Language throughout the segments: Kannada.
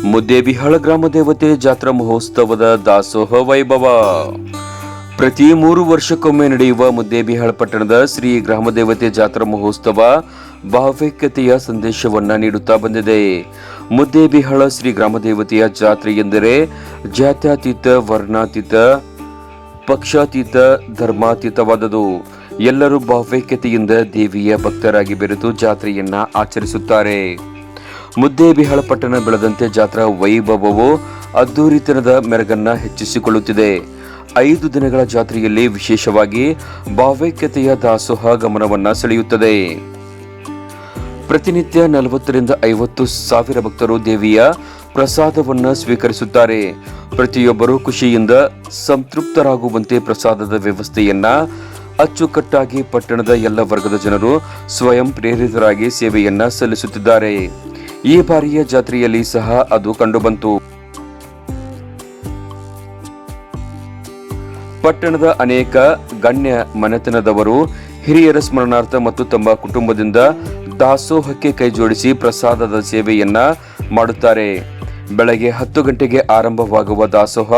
ಮುದ್ದೇಬಿಹಾಳ ಗ್ರಾಮ ದೇವತೆ ಜಾತ್ರಾ ಮಹೋತ್ಸವದ ದಾಸೋಹ ವೈಭವ. ಪ್ರತಿ ಮೂರು ವರ್ಷಕ್ಕೊಮ್ಮೆ ನಡೆಯುವ ಮುದ್ದೇಬಿಹಾಳ ಪಟ್ಟಣದ ಶ್ರೀ ಗ್ರಾಮ ದೇವತೆ ಜಾತ್ರಾ ಮಹೋತ್ಸವ ಭಾವೈಕ್ಯತೆಯ ಸಂದೇಶವನ್ನ ನೀಡುತ್ತಾ ಬಂದಿದೆ. ಮುದ್ದೇಬಿಹಾಳ ಶ್ರೀ ಗ್ರಾಮ ದೇವತೆಯ ಜಾತ್ರೆ ಎಂದರೆ ಜಾತ್ಯತೀತ, ವರ್ಣಾತೀತ, ಪಕ್ಷಾತೀತ ಧರ್ಮಾತೀತವಾದದು ಎಲ್ಲರೂ ಭಾವೈಕ್ಯತೆಯಿಂದ ದೇವಿಯ ಭಕ್ತರಾಗಿ ಬೆರೆತು ಜಾತ್ರೆಯನ್ನ ಆಚರಿಸುತ್ತಾರೆ. ಮುದ್ದೇಬಿಹಾಳ ಪಟ್ಟಣ ಬೆಳೆದಂತೆ ಜಾತ್ರಾ ವೈಭವವು ಅದ್ದೂರಿತನದ ಮೆರಗನ್ನ ಹೆಚ್ಚಿಸಿಕೊಳ್ಳುತ್ತಿದೆ. ಐದು ದಿನಗಳ ಜಾತ್ರೆಯಲ್ಲಿ ವಿಶೇಷವಾಗಿ ಭಾವೈಕ್ಯತೆಯ ದಾಸೋಹ ಗಮನವನ್ನ ಸೆಳೆಯುತ್ತದೆ. ಪ್ರತಿನಿತ್ಯ ನಲವತ್ತರಿಂದ ಐವತ್ತು ಸಾವಿರ ಭಕ್ತರು ದೇವಿಯ ಪ್ರಸಾದವನ್ನು ಸ್ವೀಕರಿಸುತ್ತಾರೆ. ಪ್ರತಿಯೊಬ್ಬರೂ ಖುಷಿಯಿಂದ ಸಂತೃಪ್ತರಾಗುವಂತೆ ಪ್ರಸಾದದ ವ್ಯವಸ್ಥೆಯನ್ನ ಅಚ್ಚುಕಟ್ಟಾಗಿ ಪಟ್ಟಣದ ಎಲ್ಲ ವರ್ಗದ ಜನರು ಸ್ವಯಂ ಪ್ರೇರಿತರಾಗಿ ಸೇವೆಯನ್ನ ಸಲ್ಲಿಸುತ್ತಿದ್ದಾರೆ. ಈ ಬಾರಿಯ ಜಾತ್ರೆಯಲ್ಲಿ ಸಹ ಅದು ಕಂಡುಬಂತು. ಪಟ್ಟಣದ ಅನೇಕ ಗಣ್ಯ ಮನೆತನದವರು, ಹಿರಿಯರ ಸ್ಮರಣಾರ್ಥ ಮತ್ತು ತಮ್ಮ ಕುಟುಂಬದಿಂದ ದಾಸೋಹಕ್ಕೆ ಕೈಜೋಡಿಸಿ ಪ್ರಸಾದದ ಸೇವೆಯನ್ನ ಮಾಡುತ್ತಾರೆ. ಬೆಳಗ್ಗೆ ಹತ್ತು ಗಂಟೆಗೆ ಆರಂಭವಾಗುವ ದಾಸೋಹ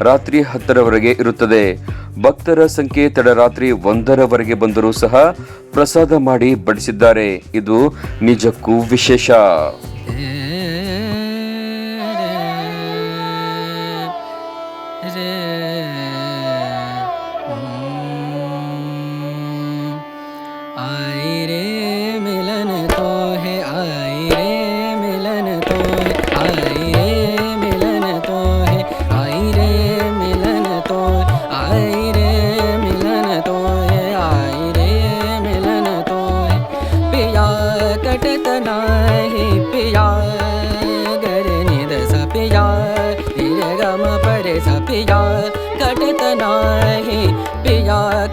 ರಾತ್ರಿ ಹತ್ತರವರೆಗೆ ಇರುತ್ತದೆ. ಭಕ್ತರ ಸಂಖ್ಯೆ ತಡರಾತ್ರಿ ಒಂದರವರೆಗೆ ಬಂದರೂ ಸಹ ಪ್ರಸಾದ ಮಾಡಿ ಬಡಿಸಿದ್ದಾರೆ. ಇದು ನಿಜಕ್ಕೂ ವಿಶೇಷ.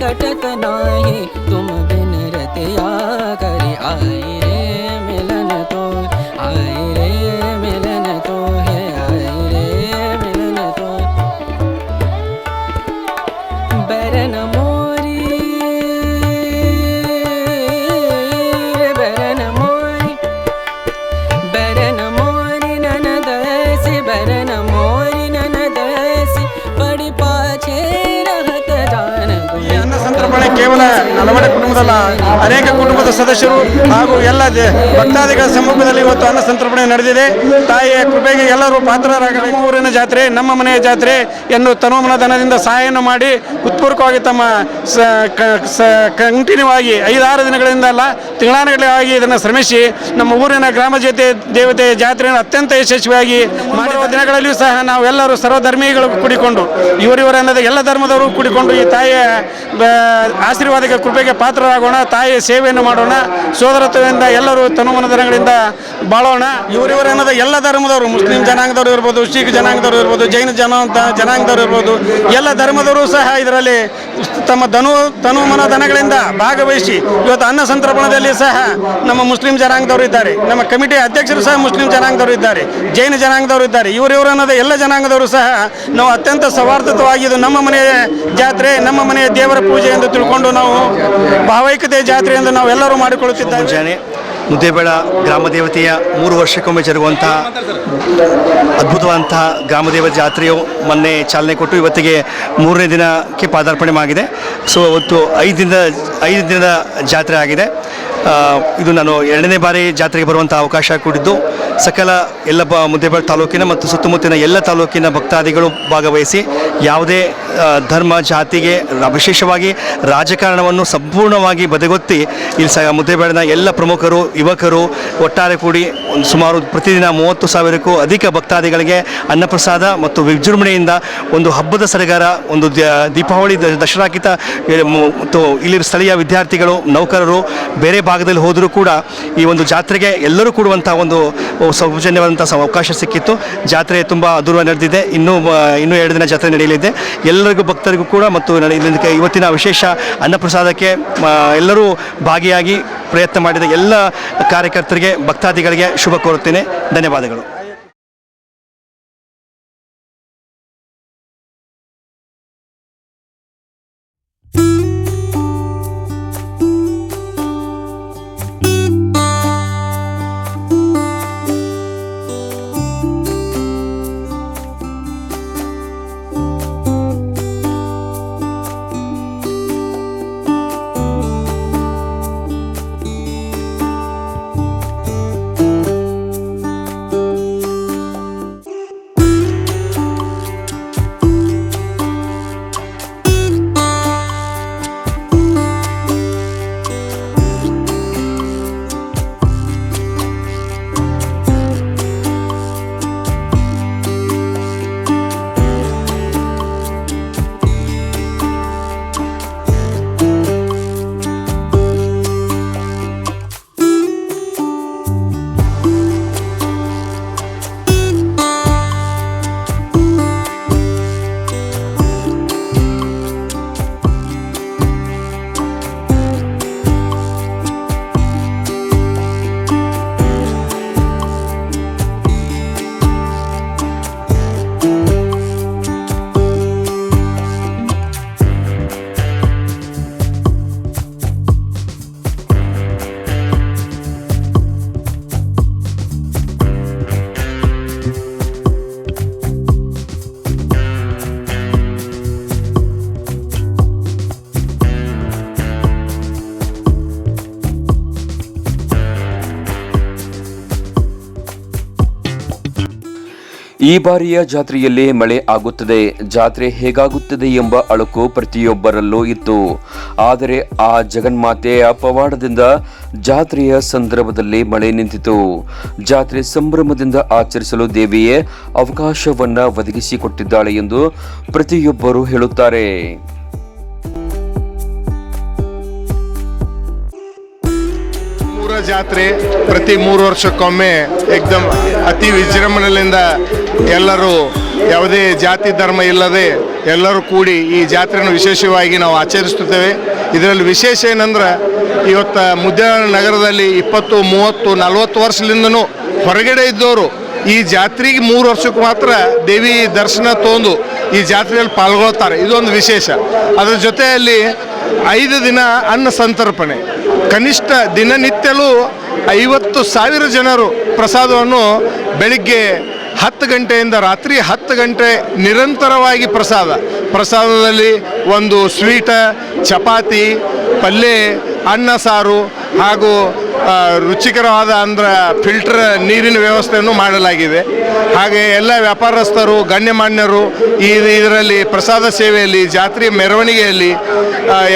कटत नाही तुम बिन रतिया कर आई ಸದಸ್ಯರು ಹಾಗೂ ಎಲ್ಲ ಭಕ್ತಾದಿಗಳ ಸಮ್ಮುಖದಲ್ಲಿ ಇವತ್ತು ಅನ್ನ ಸಂತರ್ಪಣೆ ನಡೆದಿದೆ. ತಾಯಿಯ ಕೃಪೆಗೆ ಎಲ್ಲರೂ ಪಾತ್ರರಾಗಬೇಕು. ಊರಿನ ಜಾತ್ರೆ, ನಮ್ಮ ಮನೆಯ ಜಾತ್ರೆ ಎಂದು ತನೋಮನಧನದಿಂದ ಸಹಾಯವನ್ನು ಮಾಡಿ ಉತ್ಪೂರ್ಕವಾಗಿ ತಮ್ಮ ಕಂಟಿನ್ಯೂ ಆಗಿ ಐದಾರು ದಿನಗಳಿಂದ ಅಲ್ಲ ತಿಂಗಳಾನಗಳಾಗಿ ಇದನ್ನು ಶ್ರಮಿಸಿ ನಮ್ಮ ಊರಿನ ಗ್ರಾಮ ಜೊತೆ ದೇವತೆ ಜಾತ್ರೆಯನ್ನು ಅತ್ಯಂತ ಯಶಸ್ವಿಯಾಗಿ ಮಾಡಿರುವ ದಿನಗಳಲ್ಲಿಯೂ ಸಹ ನಾವೆಲ್ಲರೂ ಸರ್ವಧರ್ಮಿಗಳು ಕೂಡಿಕೊಂಡು, ಇವರಿವರ ಎಲ್ಲ ಧರ್ಮದವರು ಕೂಡಿಕೊಂಡು ಈ ತಾಯಿಯ ಆಶೀರ್ವಾದಕ್ಕೆ, ಕೃಪೆಗೆ ಪಾತ್ರರಾಗೋಣ. ತಾಯಿಯ ಸೇವೆಯನ್ನು ಮಾಡೋಣ. ಸೋದರತ್ವದಿಂದ ಎಲ್ಲರೂ ತನುಮನ ದಿನಗಳಿಂದ ಬಾಳೋಣ. ಇವರಿವರನ್ನದ ಎಲ್ಲ ಧರ್ಮದವರು. ಮುಸ್ಲಿಂ ಜನಾಂಗದವರು ಇರ್ಬೋದು ಸಿಖ್ ಜನಾಂಗದವರು ಇರ್ಬೋದು, ಜೈನ ಜನ ಜನಾಂಗದವರು ಇರ್ಬೋದು, ಎಲ್ಲ ಧರ್ಮದವರು ಸಹ ಇದರಲ್ಲಿ ತಮ್ಮ ಧನು ತನುಮನ ದನಗಳಿಂದ ಭಾಗವಹಿಸಿ ಇವತ್ತು ಅನ್ನ ಸಂತರ್ಪಣದಲ್ಲಿ ಸಹ ನಮ್ಮ ಮುಸ್ಲಿಂ ಜನಾಂಗದವರು ಇದ್ದಾರೆ. ನಮ್ಮ ಕಮಿಟಿ ಅಧ್ಯಕ್ಷರು ಸಹ ಮುಸ್ಲಿಂ ಜನಾಂಗದವರು ಇದ್ದಾರೆ. ಜೈನ ಜನಾಂಗದವರು ಇದ್ದಾರೆ. ಇವರಿವರು ಅನ್ನೋದು ಎಲ್ಲ ಜನಾಂಗದವರು ಸಹ ನಾವು ಅತ್ಯಂತ ಸೌಹಾರ್ದತವಾಗಿ ಇದು ನಮ್ಮ ಮನೆಯ ಜಾತ್ರೆ, ನಮ್ಮ ಮನೆಯ ದೇವರ ಪೂಜೆ ಎಂದು ತಿಳ್ಕೊಂಡು ನಾವು ಭಾವೈಕ್ಯತೆ ಜಾತ್ರೆ ಎಂದು ನಾವೆಲ್ಲರೂ ಮಾಡಿಕೊಳ್ಳುತ್ತಿದ್ದೇವೆ ಮುಂಜಾನೆ ಮುದ್ದೇಬೇಳ ಗ್ರಾಮ ದೇವತೆಯ ಮೂರು ವರ್ಷಕ್ಕೊಮ್ಮೆ ಜರುಗುವಂತಹ ಅದ್ಭುತವಂತಹ ಗ್ರಾಮದೇವ ಜಾತ್ರೆಯು ಮೊನ್ನೆ ಚಾಲನೆ ಕೊಟ್ಟು ಇವತ್ತಿಗೆ ಮೂರನೇ ದಿನಕ್ಕೆ ಪಾದಾರ್ಪಣೆ ಆಗಿದೆ. ಸೊ ಇವತ್ತು ಐದು ದಿನದ ಐದು ದಿನದ ಜಾತ್ರೆ ಆಗಿದೆ. ಇದು ನಾನು ಎರಡನೇ ಬಾರಿ ಜಾತ್ರೆಗೆ ಬರುವಂಥ ಅವಕಾಶ ಕೂಡಿದ್ದು ಸಕಲ ಎಲ್ಲ ಬ ಮುದ್ದೇಬೇಳ ತಾಲೂಕಿನ ಮತ್ತು ಸುತ್ತಮುತ್ತಿನ ಎಲ್ಲ ತಾಲೂಕಿನ ಭಕ್ತಾದಿಗಳು ಭಾಗವಹಿಸಿ ಯಾವುದೇ ಧರ್ಮ, ಜಾತಿಗೆ ವಿಶೇಷವಾಗಿ ರಾಜಕಾರಣವನ್ನು ಸಂಪೂರ್ಣವಾಗಿ ಬದಗೊತ್ತಿ ಇಲ್ಲಿ ಸ ಮುದ್ದೇಬೇಳನ ಎಲ್ಲ ಪ್ರಮುಖರು, ಯುವಕರು ಒಟ್ಟಾರೆ ಕೂಡಿ ಸುಮಾರು ಪ್ರತಿದಿನ ಮೂವತ್ತು ಸಾವಿರಕ್ಕೂ ಅಧಿಕ ಭಕ್ತಾದಿಗಳಿಗೆ ಅನ್ನಪ್ರಸಾದ ಮತ್ತು ವಿಜೃಂಭಣೆಯಿಂದ ಒಂದು ಹಬ್ಬದ ಸರಗಾರ, ಒಂದು ದೀಪಾವಳಿ ದಶರಾಕಿತ ಮತ್ತು ಇಲ್ಲಿ ಸ್ಥಳೀಯ ವಿದ್ಯಾರ್ಥಿಗಳು, ನೌಕರರು ಬೇರೆ ಭಾಗದಲ್ಲಿ ಹೋದರೂ ಕೂಡ ಈ ಒಂದು ಜಾತ್ರೆಗೆ ಎಲ್ಲರೂ ಕೂಡುವಂಥ ಒಂದು ಸೌಜನ್ಯವಾದಂಥ ಅವಕಾಶ ಸಿಕ್ಕಿತ್ತು. ಜಾತ್ರೆ ತುಂಬ ಅದೂರ ನಡೆದಿದೆ. ಇನ್ನೂ ಇನ್ನೂ ಎರಡು ದಿನ ಜಾತ್ರೆ ನಡೆಯಲಿದೆ. ಎಲ್ಲರಿಗೂ ಭಕ್ತರಿಗೂ ಕೂಡ ಮತ್ತು ಇದಕ್ಕೆ ಇವತ್ತಿನ ವಿಶೇಷ ಅನ್ನಪ್ರಸಾದಕ್ಕೆ ಎಲ್ಲರೂ ಭಾಗಿಯಾಗಿ ಪ್ರಯತ್ನ ಮಾಡಿದ ಎಲ್ಲ ಕಾರ್ಯಕರ್ತರಿಗೆ, ಭಕ್ತಾದಿಗಳಿಗೆ ಶುಭ ಕೋರುತ್ತೇನೆ. ಧನ್ಯವಾದಗಳು. ಈ ಬಾರಿಯ ಜಾತ್ರೆಯಲ್ಲಿ ಮಳೆ ಆಗುತ್ತದೆ. ಜಾತ್ರೆ ಹೇಗಾಗುತ್ತದೆ ಎಂಬ ಅಳುಕು ಪ್ರತಿಯೊಬ್ಬರಲ್ಲೂ ಇತ್ತು. ಆದರೆ ಆ ಜಗನ್ಮಾತೆಯ ಪವಾಡದಿಂದ ಜಾತ್ರೆಯ ಸಂದರ್ಭದಲ್ಲಿ ಮಳೆ ನಿಂತಿತು ಜಾತ್ರೆ ಸಂಭ್ರಮದಿಂದ ಆಚರಿಸಲು ದೇವಿಯೇ ಅವಕಾಶವನ್ನ ಒದಗಿಸಿಕೊಟ್ಟಿದ್ದಾಳೆ ಎಂದು ಪ್ರತಿಯೊಬ್ಬರು ಹೇಳುತ್ತಾರೆ. ಜಾತ್ರೆ ಪ್ರತಿ ಮೂರು ವರ್ಷಕ್ಕೊಮ್ಮೆ, ಎಕ್ದಮ್ ಅತಿ ವಿಜೃಂಭಣೆಯಿಂದ ಎಲ್ಲರೂ ಯಾವುದೇ ಜಾತಿ ಧರ್ಮ ಇಲ್ಲದೆ ಎಲ್ಲರೂ ಕೂಡಿ ಈ ಜಾತ್ರೆಯನ್ನು ವಿಶೇಷವಾಗಿ ನಾವು ಆಚರಿಸುತ್ತೇವೆ. ಇದರಲ್ಲಿ ವಿಶೇಷ ಏನಂದ್ರೆ, ಇವತ್ತು ಮುದ್ದೇನ ನಗರದಲ್ಲಿ ಇಪ್ಪತ್ತು, ಮೂವತ್ತು, ನಲವತ್ತು ವರ್ಷದಿಂದನೂ ಹೊರಗಡೆ ಇದ್ದವರು ಈ ಜಾತ್ರೆಗೆ ಮೂರು ವರ್ಷಕ್ಕೆ ಮಾತ್ರ ದೇವಿ ದರ್ಶನ ತೊಂದು ಈ ಜಾತ್ರೆಯಲ್ಲಿ ಪಾಲ್ಗೊಳ್ತಾರೆ. ಇದೊಂದು ವಿಶೇಷ. ಅದರ ಜೊತೆಯಲ್ಲಿ ಐದು ದಿನ ಅನ್ನ ಸಂತರ್ಪಣೆ. ಕನಿಷ್ಠ ದಿನನಿತ್ಯಲೂ ಐವತ್ತು ಸಾವಿರ ಜನರು ಪ್ರಸಾದವನ್ನು ಬೆಳಿಗ್ಗೆ ಹತ್ತು ಗಂಟೆಯಿಂದ ರಾತ್ರಿ ಹತ್ತು ಗಂಟೆ ನಿರಂತರವಾಗಿ ಪ್ರಸಾದ. ಪ್ರಸಾದದಲ್ಲಿ ಒಂದು ಸ್ವೀಟ, ಚಪಾತಿ ಪಲ್ಯ ಅನ್ನ ಸಾರು ಹಾಗೂ ರುಚಿಕರವಾದ ಅಂದ್ರೆ, ಫಿಲ್ಟರ್ ನೀರಿನ ವ್ಯವಸ್ಥೆಯನ್ನು ಮಾಡಲಾಗಿದೆ. ಹಾಗೆ ಎಲ್ಲ ವ್ಯಾಪಾರಸ್ಥರು, ಗಣ್ಯಮಾನ್ಯರು ಈ ಇದರಲ್ಲಿ ಪ್ರಸಾದ ಸೇವೆಯಲ್ಲಿ ಜಾತ್ರೆ ಮೆರವಣಿಗೆಯಲ್ಲಿ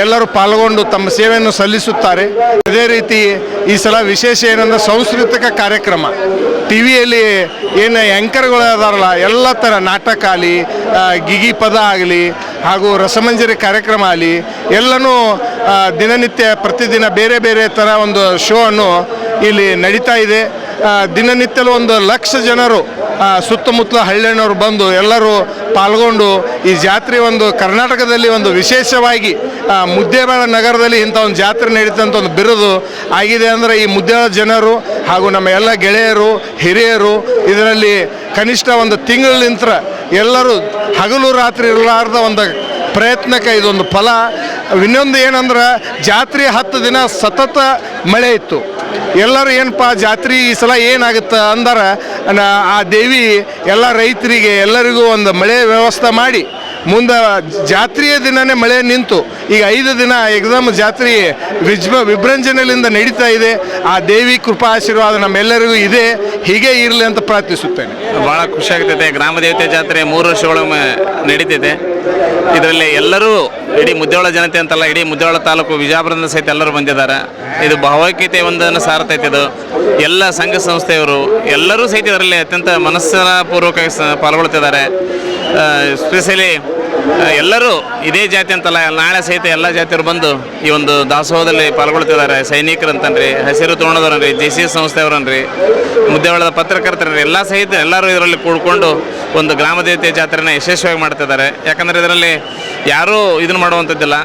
ಎಲ್ಲರೂ ಪಾಲ್ಗೊಂಡು ತಮ್ಮ ಸೇವೆಯನ್ನು ಸಲ್ಲಿಸುತ್ತಾರೆ. ಅದೇ ರೀತಿ ಈ ಸಲ ವಿಶೇಷ ಏನಂದ್ರೆ ಸಾಂಸ್ಕೃತಿಕ ಕಾರ್ಯಕ್ರಮ. ಟಿ ವಿಯಲ್ಲಿ ಏನು ಆ್ಯಂಕರ್ಗಳು ಅದಾರಲ್ಲ ಎಲ್ಲ ಥರ ನಾಟಕ ಆಗಲಿ ಗಿಗಿ ಪದ ಆಗಲಿ, ಹಾಗೂ ರಸಮಂಜರಿ ಕಾರ್ಯಕ್ರಮ ಆಗಲಿ, ಎಲ್ಲನೂ ದಿನನಿತ್ಯ ಪ್ರತಿದಿನ ಬೇರೆ ಬೇರೆ ಥರ ಒಂದು ಶೋ ಅನ್ನು ಇಲ್ಲಿ ನಡೀತಾ ಇದೆ. ದಿನನಿತ್ಯಲೂ ಒಂದು ಲಕ್ಷ ಜನರು ಸುತ್ತಮುತ್ತಲ ಹಳ್ಳಿಯವರು ಬಂದು ಎಲ್ಲರೂ ಪಾಲ್ಗೊಂಡು ಈ ಜಾತ್ರೆ ಒಂದು ಕರ್ನಾಟಕದಲ್ಲಿ ಒಂದು ವಿಶೇಷವಾಗಿ ಮುದ್ದೇಬೇಳ ನಗರದಲ್ಲಿ ಇಂಥ ಒಂದು ಜಾತ್ರೆ ನಡೀತಂತ ಒಂದು ಬಿರುದು ಆಗಿದೆ ಅಂದರೆ ಈ ಮುದ್ದೇಳ ಜನರು ಹಾಗೂ ನಮ್ಮ ಎಲ್ಲ ಗೆಳೆಯರು, ಹಿರಿಯರು ಇದರಲ್ಲಿ ಕನಿಷ್ಠ ಒಂದು ತಿಂಗಳಿಂತ್ರ ಎಲ್ಲರೂ ಹಗಲು ರಾತ್ರಿ ಇರಲಾರ್ದ ಒಂದು ಪ್ರಯತ್ನಕ್ಕೆ ಇದೊಂದು ಫಲ. ಇನ್ನೊಂದು ಏನಂದ್ರೆ ಜಾತ್ರೆ ಹತ್ತು ದಿನ ಸತತ ಮಳೆ ಇತ್ತು. ಎಲ್ಲರೂ ಏನಪ್ಪ ಜಾತ್ರೆ ಈ ಸಲ ಏನಾಗುತ್ತೆ ಅಂದ್ರೆ ಆ ದೇವಿ ಎಲ್ಲ ರೈತರಿಗೆ ಎಲ್ಲರಿಗೂ ಒಂದು ಮಳೆ ವ್ಯವಸ್ಥೆ ಮಾಡಿ ಮುಂದೆ ಜಾತ್ರೆಯ ದಿನನೇ ಮಳೆ ನಿಂತು ಈಗ ಐದು ದಿನ ಎಕ್ಸಾಮ್ ಜಾತ್ರೆ ವಿಜ್ಮ ವಿಭ್ರಂಜನೆಯಿಂದ ನಡೀತಾ ಇದೆ. ಆ ದೇವಿ ಕೃಪಾ ಆಶೀರ್ವಾದ ನಮ್ಮೆಲ್ಲರಿಗೂ ಇದೆ. ಹೀಗೆ ಇರಲಿ ಅಂತ ಪ್ರಾರ್ಥಿಸುತ್ತೇನೆ. ಭಾಳ ಖುಷಿ ಆಗ್ತೈತೆ. ಗ್ರಾಮ ದೇವತೆ ಜಾತ್ರೆ ಮೂರು ವರ್ಷಗಳೊಮ್ಮೆ ನಡೀತಿದೆ ಇದರಲ್ಲಿ ಎಲ್ಲರೂ ಇಡೀ ಮುದ್ದೋಳ ಜನತೆ ಅಂತಲ್ಲ, ಇಡೀ ಮುದ್ದೇಳ ತಾಲೂಕು ವಿಜಾಪುರದಿಂದ ಸಹಿತ ಎಲ್ಲರೂ ಬಂದಿದ್ದಾರೆ. ಇದು ಭಾವೈಕ್ಯತೆ ಒಂದನ್ನು ಸಾರ್ತೈತೆ ಇದು. ಎಲ್ಲ ಸಂಘ ಸಂಸ್ಥೆಯವರು ಎಲ್ಲರೂ ಸಹಿತ ಇದರಲ್ಲಿ ಅತ್ಯಂತ ಮನಸ್ಸನ ಪೂರ್ವಕವಾಗಿ ಸ ಪಾಲ್ಗೊಳ್ತಿದ್ದಾರೆ. ಸ್ಪೆಷಲಿ ಎಲ್ಲರೂ ಇದೇ ಜಾತಿ ಅಂತಲ್ಲ, ನಾಳೆ ಸಹಿತ ಎಲ್ಲ ಜಾತಿಯವರು ಬಂದು ಈ ಒಂದು ದಾಸೋಹದಲ್ಲಿ ಪಾಲ್ಗೊಳ್ತಿದ್ದಾರೆ. ಸೈನಿಕರು ಅಂತನ್ರಿ ಹಸಿರು ತೋಣದವ್ರನ್ರಿ ಜೆ ಸಿ ಎಸ್ ಸಂಸ್ಥೆಯವರನ್ರಿ, ಮುದ್ದೇವಾಳದ ಪತ್ರಕರ್ತರನ್ರಿ, ಎಲ್ಲ ಸಹಿತ ಎಲ್ಲರೂ ಇದರಲ್ಲಿ ಕೂಡ್ಕೊಂಡು ಒಂದು ಗ್ರಾಮ ದೇವತೆ ಜಾತ್ರೆನ ಯಶಸ್ವಿಯಾಗಿ ಮಾಡ್ತಿದ್ದಾರೆ. ಯಾಕಂದರೆ ಇದರಲ್ಲಿ ಯಾರೂ ಇದನ್ನು ಮಾಡುವಂಥದ್ದಿಲ್ಲ.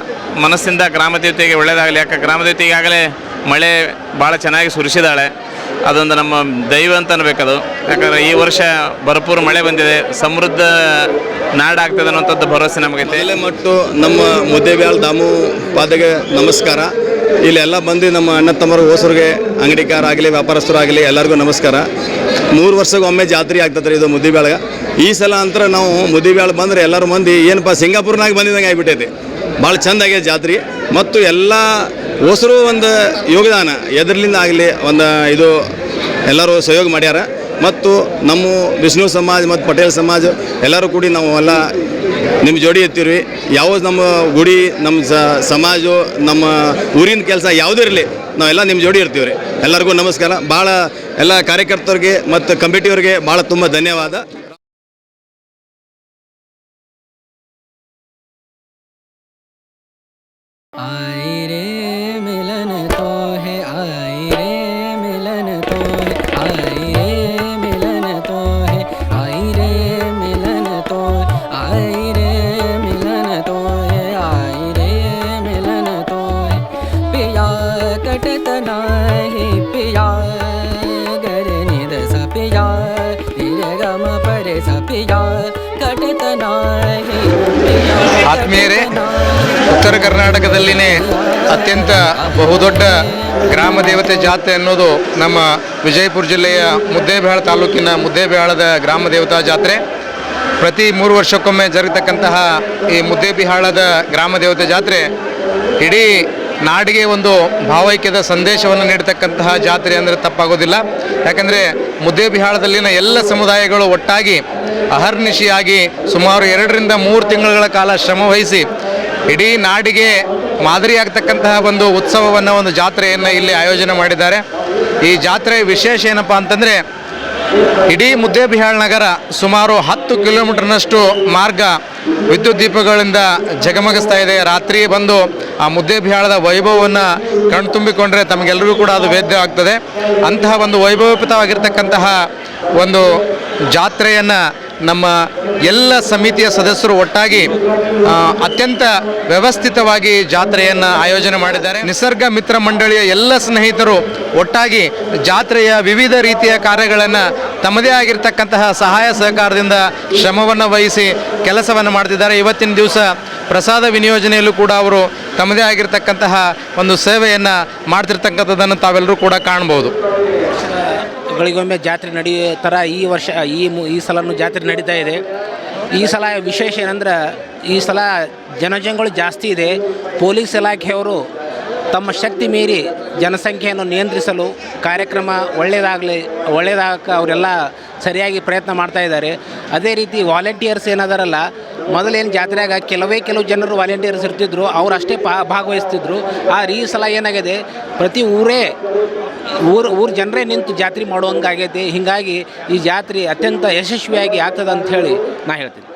ಮನಸ್ಸಿಂದ ಗ್ರಾಮ ದೇವತೆಗೆ ಒಳ್ಳೆಯದಾಗಲಿ ಯಾಕೆ ಗ್ರಾಮ ದೇವತೆಗೆ ಈಗಾಗಲೇ ಮಳೆ ಭಾಳ ಚೆನ್ನಾಗಿ ಸುರಿಸಿದಾಳೆ ಅದೊಂದು ನಮ್ಮ ದೈವ ಅಂತ ಅನ್ಬೇಕದು. ಯಾಕಂದ್ರೆ ಈ ವರ್ಷ ಭರಪೂರ ಮಳೆ ಬಂದಿದೆ. ಸಮೃದ್ಧ ನಾಡಾಗ್ತದೆ ಅನ್ನೋಂಥದ್ದು ಭರವಸೆ ನಮಗೆ ಮೇಲೆ ಮತ್ತು ನಮ್ಮ ಮುದ್ದೇಬ್ಯಾಳ್ ದಾಮು ಪಾದಗೆ ನಮಸ್ಕಾರ. ಇಲ್ಲೆಲ್ಲ ಬಂದು ನಮ್ಮ ಅಣ್ಣ ತಮ್ಮರು ಹೋಸರಿಗೆ ಅಂಗಡಿಕಾರಾಗಲಿ, ವ್ಯಾಪಾರಸ್ಥರಾಗಲಿ ಎಲ್ಲರಿಗೂ ನಮಸ್ಕಾರ. ಮೂರು ವರ್ಷಕ್ಕೊಮ್ಮೆ ಜಾತ್ರೆ ಆಗ್ತದೆ ಇದು ಮುದ್ದೇಬ್ಯಾಳ್ಗೆ. ಈ ಸಲ ಅಂತರ ನಾವು ಮುದ್ದೇಬ್ಯಾಳ್ ಬಂದರೆ ಎಲ್ಲರೂ ಮಂದಿ, ಏನಪ್ಪ ಸಿಂಗಾಪುರ್ನಾಗ ಬಂದಿದ್ದಂಗೆ ಆಗಿಬಿಟ್ಟೈತಿ. ಭಾಳ ಚೆಂದಾಗಿದೆ ಜಾತ್ರೆ. ಮತ್ತು ಎಲ್ಲ ಹೊಸರು ಒಂದು ಯೋಗದಾನ, ಎದರ್ಲಿಂದ ಆಗಲಿ ಒಂದು ಇದು ಎಲ್ಲರೂ ಸಹಯೋಗ ಮಾಡ್ಯಾರ. ಮತ್ತು ನಮ್ಮ ವಿಷ್ಣು ಸಮಾಜ ಮತ್ತು ಪಟೇಲ್ ಸಮಾಜ ಎಲ್ಲರೂ ಕೂಡಿ ನಾವು ಎಲ್ಲ ನಿಮ್ಮ ಜೋಡಿ ಎತ್ತೀವಿ ಯಾವ ನಮ್ಮ ಗುಡಿ, ನಮ್ಮ ಸಮಾಜ, ನಮ್ಮ ಊರಿನ ಕೆಲಸ ಯಾವುದೇ ಇರಲಿ, ನಾವೆಲ್ಲ ನಿಮ್ಮ ಜೋಡಿ ಇರ್ತೀವಿ ರೀ ಎಲ್ಲರಿಗೂ ನಮಸ್ಕಾರ. ಭಾಳ ಎಲ್ಲ ಕಾರ್ಯಕರ್ತರಿಗೆ ಮತ್ತು ಕಮಿಟಿಯವ್ರಿಗೆ ಭಾಳ ತುಂಬ ಧನ್ಯವಾದ. आई मिलन तो है मिलन तो है रे, मिलन तो है मिलन तो रे, मिलन तो है मिलन तो है। पिया कटत नाही, पिया गर निद स पिया पिया, कटत नाही, पिया ಆತ್ಮೀಯರೇ, ಉತ್ತರ ಕರ್ನಾಟಕದಲ್ಲಿನೇ ಅತ್ಯಂತ ಬಹುದೊಡ್ಡ ಗ್ರಾಮ ದೇವತೆ ಜಾತ್ರೆ ಅನ್ನೋದು ನಮ್ಮ ವಿಜಯಪುರ ಜಿಲ್ಲೆಯ ಮುದ್ದೇಬೇಳ ತಾಲೂಕಿನ ಮುದ್ದೇಬೇಳದ ಗ್ರಾಮ ದೇವತಾ ಜಾತ್ರೆ. ಪ್ರತಿ ಮೂರು ವರ್ಷಕ್ಕೊಮ್ಮೆ ಜರುಗತಕ್ಕಂತಹ ಈ ಮುದ್ದೇಬಿಹಾಳದ ಗ್ರಾಮ ದೇವತೆ ಜಾತ್ರೆ ಇಡೀ ನಾಡಿಗೆ ಒಂದು ಭಾವೈಕ್ಯದ ಸಂದೇಶವನ್ನು ನೀಡತಕ್ಕಂತಹ ಜಾತ್ರೆ ಅಂದರೆ ತಪ್ಪಾಗೋದಿಲ್ಲ. ಯಾಕಂದರೆ ಮುದ್ದೇಬಿಹಾಳದಲ್ಲಿನ ಎಲ್ಲ ಸಮುದಾಯಗಳು ಒಟ್ಟಾಗಿ ಅಹರ್ನಿಶಿಯಾಗಿ ಸುಮಾರು ಎರಡರಿಂದ ಮೂರು ತಿಂಗಳುಗಳ ಕಾಲ ಶ್ರಮವಹಿಸಿ ಇಡೀ ನಾಡಿಗೆ ಮಾದರಿಯಾಗತಕ್ಕಂತಹ ಒಂದು ಉತ್ಸವವನ್ನು, ಒಂದು ಜಾತ್ರೆಯನ್ನು ಇಲ್ಲಿ ಆಯೋಜನೆ ಮಾಡಿದ್ದಾರೆ. ಈ ಜಾತ್ರೆ ವಿಶೇಷ ಏನಪ್ಪ ಅಂತಂದರೆ ಇಡೀ ಮುದ್ದೇಬಿಹಾಳ್ ನಗರ ಸುಮಾರು ಹತ್ತು ಕಿಲೋಮೀಟರ್ನಷ್ಟು ಮಾರ್ಗ ವಿದ್ಯುತ್ ದೀಪಗಳಿಂದ ಜಗಮಗಿಸ್ತಾ ಇದೆ. ರಾತ್ರಿ ಬಂದು ಆ ಮುದ್ದೇಬಿಹಾಳದ ವೈಭವವನ್ನು ಕಣ್ತುಂಬಿಕೊಂಡ್ರೆ ತಮಗೆಲ್ಲರಿಗೂ ಕೂಡ ಅದು ವೇದ್ಯ ಆಗ್ತದೆ. ಅಂತಹ ಒಂದು ವೈಭವಯುತವಾಗಿರ್ತಕ್ಕಂತಹ ಒಂದು ಜಾತ್ರೆಯನ್ನು ನಮ್ಮ ಎಲ್ಲ ಸಮಿತಿಯ ಸದಸ್ಯರು ಒಟ್ಟಾಗಿ ಅತ್ಯಂತ ವ್ಯವಸ್ಥಿತವಾಗಿ ಜಾತ್ರೆಯನ್ನು ಆಯೋಜನೆ ಮಾಡಿದ್ದಾರೆ. ನಿಸರ್ಗ ಮಿತ್ರ ಮಂಡಳಿಯ ಎಲ್ಲ ಸ್ನೇಹಿತರು ಒಟ್ಟಾಗಿ ಜಾತ್ರೆಯ ವಿವಿಧ ರೀತಿಯ ಕಾರ್ಯಗಳನ್ನು ತಮ್ಮದೇ ಆಗಿರ್ತಕ್ಕಂತಹ ಸಹಾಯ ಸಹಕಾರದಿಂದ ಶ್ರಮವನ್ನು ವಹಿಸಿ ಕೆಲಸವನ್ನು ಮಾಡ್ತಿದ್ದಾರೆ. ಇವತ್ತಿನ ದಿವಸ ಪ್ರಸಾದ ವಿನಿಯೋಜನೆಯಲ್ಲೂ ಕೂಡ ಅವರು ತಮ್ಮದೇ ಆಗಿರ್ತಕ್ಕಂತಹ ಒಂದು ಸೇವೆಯನ್ನು ಮಾಡ್ತಿರ್ತಕ್ಕಂಥದ್ದನ್ನು ತಾವೆಲ್ಲರೂ ಕೂಡ ಕಾಣ್ಬೋದು. ಗಳಿಗೊಮ್ಮೆ ಜಾತ್ರೆ ನಡೆಯೋ ಥರ ಈ ವರ್ಷ, ಈ ಈ ಸಲನೂ ಜಾತ್ರೆ ನಡೀತಾ ಇದೆ. ಈ ಸಲ ವಿಶೇಷ ಏನಂದ್ರೆ, ಈ ಸಲ ಜನಜಂಗಳು ಜಾಸ್ತಿ ಇದೆ. ಪೊಲೀಸ್ ಇಲಾಖೆಯವರು ತಮ್ಮ ಶಕ್ತಿ ಮೀರಿ ಜನಸಂಖ್ಯೆಯನ್ನು ನಿಯಂತ್ರಿಸಲು ಕಾರ್ಯಕ್ರಮ ಒಳ್ಳೆಯದಾಗಲಿ ಒಳ್ಳೆಯದಾಗಕ್ಕೆ ಅವರೆಲ್ಲ ಸರಿಯಾಗಿ ಪ್ರಯತ್ನ ಮಾಡ್ತಾ ಇದ್ದಾರೆ. ಅದೇ ರೀತಿ ವಾಲಂಟಿಯರ್ಸ್ ಏನದಾರಲ್ಲ ಮೊದಲೇನು ಜಾತ್ರೆಯಾಗ ಕೆಲವೇ ಕೆಲವು ಜನರು ವಾಲಂಟಿಯರ್ಸ್ ಇರ್ತಿದ್ರು, ಅವ್ರು ಅಷ್ಟೇ ಪಾ, ಭಾಗವಹಿಸ್ತಿದ್ರು. ಆದರೆ ಈ ಸಲ ಏನಾಗಿದೆ, ಪ್ರತಿ ಊರೇ ಊರು ಊರು ಜನರೇ ನಿಂತು ಜಾತ್ರೆ ಮಾಡುವಂಗಾಗೈತಿ. ಹೀಗಾಗಿ ಈ ಜಾತ್ರೆ ಅತ್ಯಂತ ಯಶಸ್ವಿಯಾಗಿ ಆಗ್ತದೆ ಅಂತ ಹೇಳಿ ನಾ ಹೇಳ್ತೀನಿ.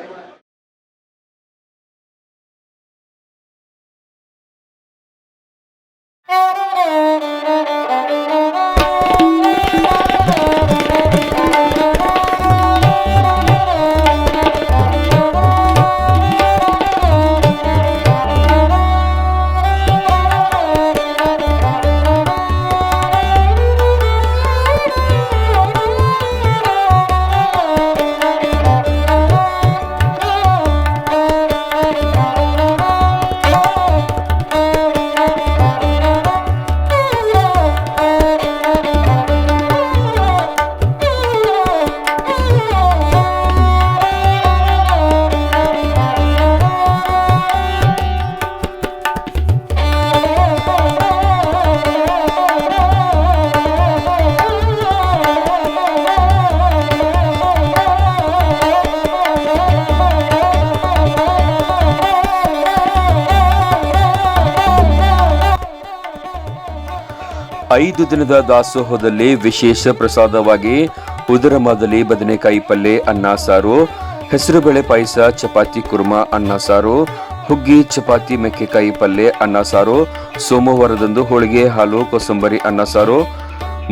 ಐದು ದಿನದ ದಾಸೋಹದಲ್ಲಿ ವಿಶೇಷ ಪ್ರಸಾದವಾಗಿ ಉದರ ಮಾದಲಿ ಬದನೆಕಾಯಿ ಪಲ್ಯ ಅನ್ನ ಸಾರು ಹೆಸರುಬೇಳೆ ಪಾಯಸ, ಚಪಾತಿ ಕುರ್ಮಾ ಅನ್ನ ಸಾರು, ಹುಗ್ಗಿ, ಚಪಾತಿ ಮೆಕ್ಕೆಕಾಯಿ ಪಲ್ಯ ಅನ್ನ ಸಾರು, ಸೋಮವಾರದಂದು ಹೋಳಿಗೆ, ಹಾಲು, ಕೋಸಂಬರಿ ಅನ್ನ ಸಾರು,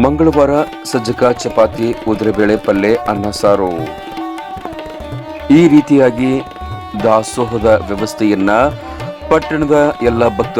ಮಂಗಳವಾರ ಸಜ್ಜಕ ಚಪಾತಿ ಉದರಬೇಳೆ ಪಲ್ಯ ಅನ್ನ ಸಾರು. ಈ ರೀತಿಯಾಗಿ ದಾಸೋಹದ ವ್ಯವಸ್ಥೆಯನ್ನ ಪಟ್ಟಣದ ಎಲ್ಲ ಭಕ್ತರು